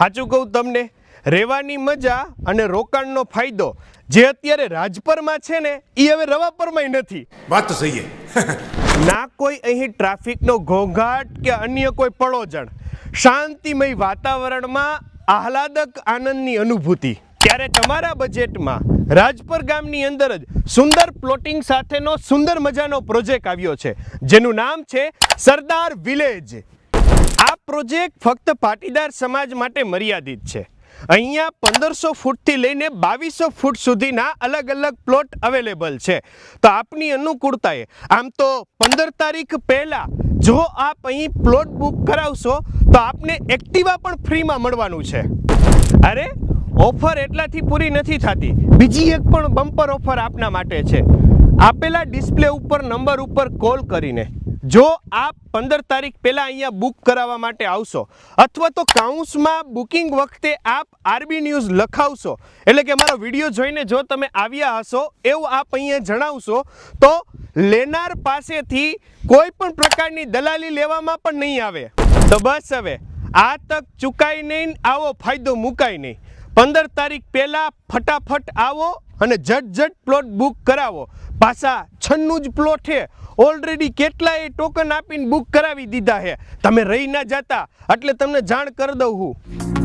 સાચું કહું તમને રહેવાની મજા અને રોકાણનો ફાયદો જે અત્યારે રાજપરમાં છે ને એ હવે રવાપરમાંય નથી. વાત તો સહી ના કોઈ અહીં ટ્રાફિકનો ઘોંઘાટ કે અન્ય કોઈ પળોજણ શાંતિમય વાતાવરણમાં આહલાદક આનંદની અનુભૂતિ. ત્યારે તમારા બજેટમાં રાજપર ગામની અંદર જ સુંદર પ્લોટિંગ સાથેનો સુંદર મજાનો પ્રોજેક્ટ આવ્યો છે જેનું નામ છે સરદાર વિલેજ. આ પ્રોજેક્ટ ફક્ત પાટીદાર સમાજ માટે મર્યાદિત છે. અહીંયા પંદરસો ફૂટથી લઈને બાવીસો ફૂટ સુધીના અલગ અલગ પ્લોટ અવેલેબલ છે. તો આપની અનુકૂળતાએ, આમ તો પંદર તારીખ પહેલાં જો આપ અહીં પ્લોટ બુક કરાવશો, તો આપને એક્ટિવા પણ ફ્રીમાં મળવાનું છે. અરે, ઓફર એટલાથી પૂરી નથી થતી. બીજી એક પણ બમ્પર ઓફર આપના માટે છે. આપેલા ડિસ્પ્લે ઉપર, નંબર ઉપર કોલ કરીને. જો આપ પંદર તારીખ પહેલાં અહીંયા બુક કરાવવા માટે આવશો, અથવા તો કાઉન્સમાં બુકિંગ વખતે આપ આરબી ન્યૂઝ લખાવશો, એટલે કે મારો વીડિયો જોઈને જો તમે આવ્યા હશો, એવું આપ અહીંયા જણાવશો, તો લેનાર પાસેથી કોઈ પણ પ્રકારની દલાલી લેવામાં પણ નહીં આવે. તો બસ હવે, આ તક ચૂકાય નહીં, આવો ફાયદો મુકાય નહીં. પંદર તારીખ પહેલાં ફટાફટ આવો અને ઝટઝટ પ્લોટ બુક કરાવો. પાછા છન્નું જ પ્લોટ છે ઓલરેડી કેટલાય ટોકન આપીને બુક કરાવી દીધા છે. તમે રહી ના જતા, એટલે તમને જાણ કરી દઉં હું.